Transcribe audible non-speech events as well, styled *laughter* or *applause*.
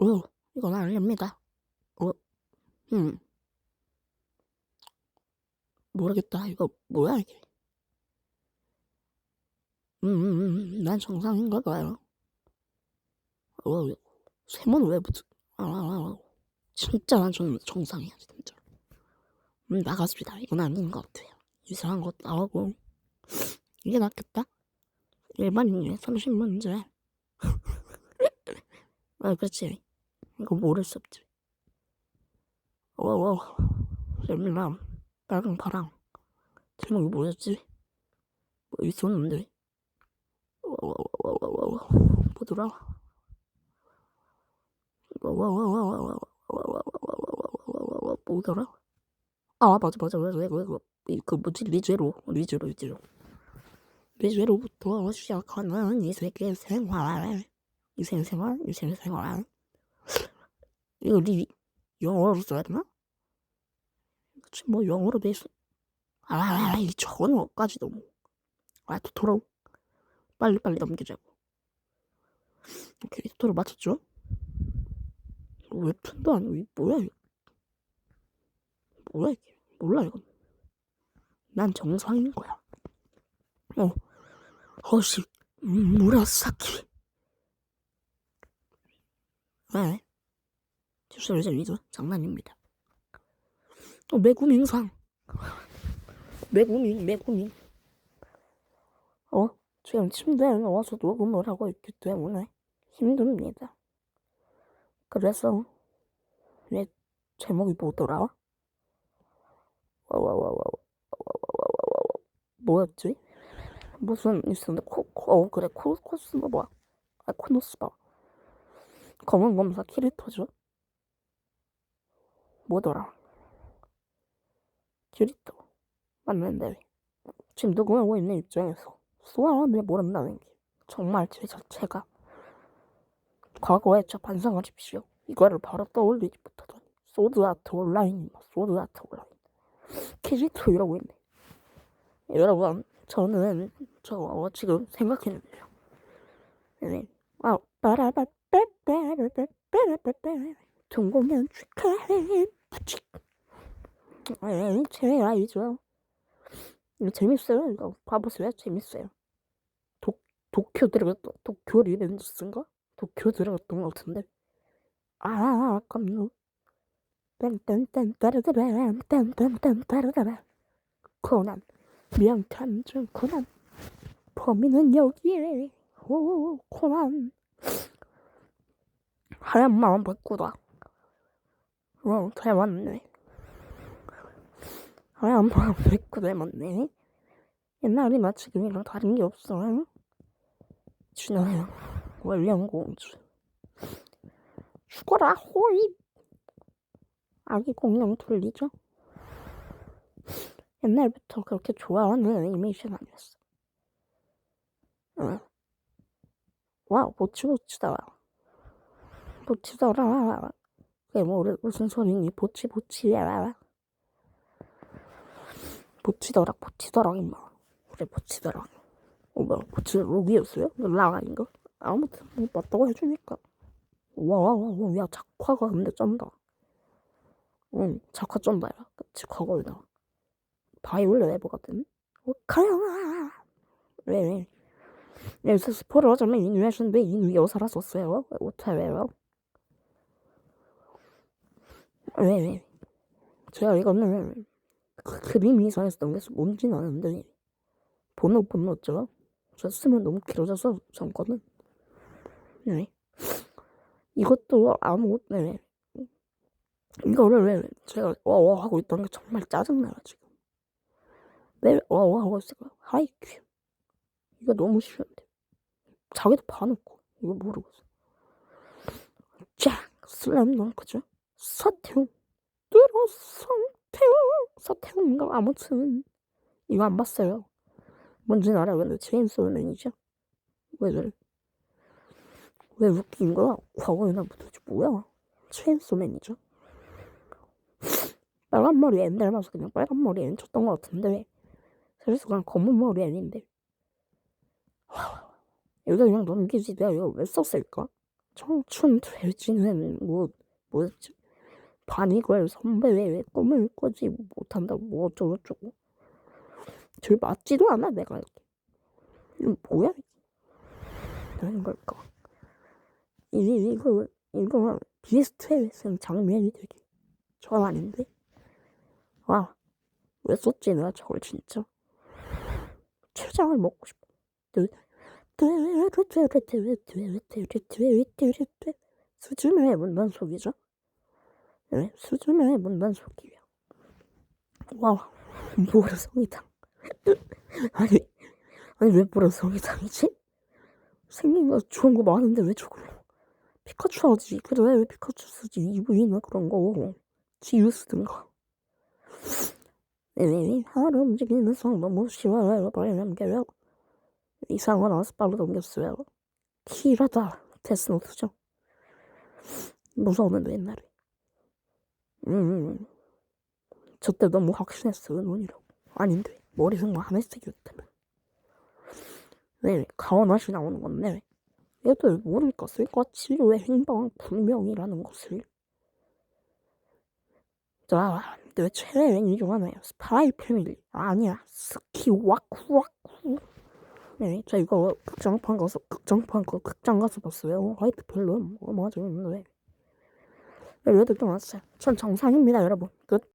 어, 이건 아닙니다. 어, 음, 모르겠다. 이거 뭐야, 이게. 음, 음, 음, 난 정상인가 봐요. 어, 세모는 왜 붙어? 아, 아, 아, 진짜 난 정, 정상이야, 진짜. 음, 나갔습니다. 이건 아닌 것 같아요. 이상한 것 나오고. 이게 낫겠다? 일반인의 30문제. *laughs* 아, 그렇지. 이거 모를 수 없지. 어, 어, 재민아, 빨강, 파랑. 제목이 뭐였지? 뭐 있었는데. 어, 어, 어, 어, 어, 어, 뭐더라? 어, 어, 어, 어, 어, 어, 어, 어, 어, 어? 아, 그 생활. 이거 리, 영어로 써야 되나? 그치, 뭐, 영어로 돼 있어. 아, 아, 이 전어까지 너무. 아, 토토로. 빨리빨리 넘기자고. 오케이, 토토로 맞췄죠? 웹툰도 아니고, 이 뭐야, 이거. 뭐야, 이게. 몰라, 이건. 난 정상인 거야. 어, 허시, 무라사키. 왜? 주소를 리죠 장난입니다. 어, 매구민상. *laughs* 매구민, 매구민. 어, 지금 침대에 누워서 녹음을 하고 있기 때문에 힘듭니다. 그래서 내 제목이 뭐더라? 뭐였지? 무슨 있었는데 코, 코, 어 그래 코, 코스바 뭐야? 아 코노스바 검은 검사 키리토죠? 뭐더라? 키리토 맞는데. 지금 녹음하고 있는 입장에서 소아를 모른다는 게 정말 제 자체가 과거에 저 반성하십시오. 이거를 바로 떠올리지 못하더니 소드아트 온라인이 소드아트 온라인. 키리토 이러고 있네. 여러분 저는 저 지금 생각했는데요. 네. 아, 빠라바빠빠라빠빠라빠빠. 동공연 축하해 부칙. 네, 제 알죠. 이거 재밌어요. 이거 봐보세요. 재밌어요. 도 도쿄 들어갔다. 도쿄 리벤져스인가? 도쿄 들어갔던 것 같은데. 아, 아깝네. 딴딴딴 따라따라 딴딴딴 코난. 명탐 중 코난 범인은 여기에 오 코난 하얀 마음 바꾸다 어, 잘 맞네 하얀 마음 바꾸다 맞네 옛날이나 지금이랑 다른 게 없어 준호야 월령공주 죽어라 호이 아기 공룡 돌리죠 옛날부터 그렇게 좋아하는 애니메이션 아니었어. 응. 와우, 보치보치다. 보치더라. 그게 뭐, 무슨 소리니? 보치, 보치야. 보치더락, 보치더락, 임마. 그래, 보치더락. 어, 뭐야, 보치 록이었어요? 라가인가? 아무튼, 뭐, 맞다고 해주니까. 와, 와, 와, 야, 작화가 근데 쩐다. 응, 작화 쩐다, 야. 그치, 과거에다. 바이올렛 에버거든. 어, 가영아. 왜, 왜? 여기서 스포를 하자면 이 누에신데 이누 여사라 썼어요. 어쩌왜요? 왜, 왜? 제가 이거는 그 그림 이상에서 넘겨서 뭔지는 아는데 번호 번호죠. 저 쓰면 너무 길어져서 잠깐은. 네. 이것도 아무 네. 이거를 왜 제가 와와 하고 있던 게 정말 짜증나요 지금. 왜 와와 하고 있을까? 하이큐. 이거 너무 쉬운데. 자기도 봐놓고 이거 모르고 있어. 쫙 슬램덩크죠. 서태웅 들었어 태웅 서태웅인가 아무튼 이거 안 봤어요. 뭔지는 알아. 근데 체인소 맨이죠. 왜 그래? 왜 웃긴 거야? 과거에나 도대체 뭐야? 체인소 맨이죠. *laughs* 빨간 머리 옛날 봐서 그냥 빨간 머리 엔 쳤던 것 같은데 왜? 그래서 그냥 검은 머리 아닌데. *sighs* 여기다 그냥 넘기지. 내가 이걸 왜 썼을까? 청춘 퇴진은 뭐 뭐였지 반이걸 선배 왜 꿈을 꾸지 못한다고 뭐 어쩌고저쩌고 절 맞지도 않아 내가 이거 뭐야 이게 라는 걸까 이 이거 이거 비스트에서 장면이 되게 저 아닌데 와왜 썼지 내가 저걸 진짜 초장을 먹고 싶어 수준을 해본단 속이죠 네, 수준을 해본단 속이야 와 모래성이당? 아니 아니 왜 모래성이당이지? 생긴 거 좋은 거 많은데 왜 저걸로 피카츄 하지? 그래 왜 피카츄 쓰지? 이브이나 그런 거? 지우 쓰든가? 네, 하루 움직이는 성 너무 쉬워요 빨리 넘겨요 이상한 아스팔로 넘겼어요. 키라다 데스노트죠. 무서웠는데 옛날에 음, 저때 너무 확신했어 눈이라고. 아닌데 머리속만 하늘색이었다면. 왜 가원하시 나오는 건데? 얘들 모를 것을 같이 왜 행방 분명이라는 것을. 자내 최애는 이중 하나예요. 스파이 패밀리. 아니야 스키 와쿠 와쿠. 네, 저 이거 극장판 가서 극장판 거 극장 가서 봤어요. 화이트 별로 어, 맞아 있는데. 네. 18등 왔어요. 전 정상입니다, 여러분. 끝.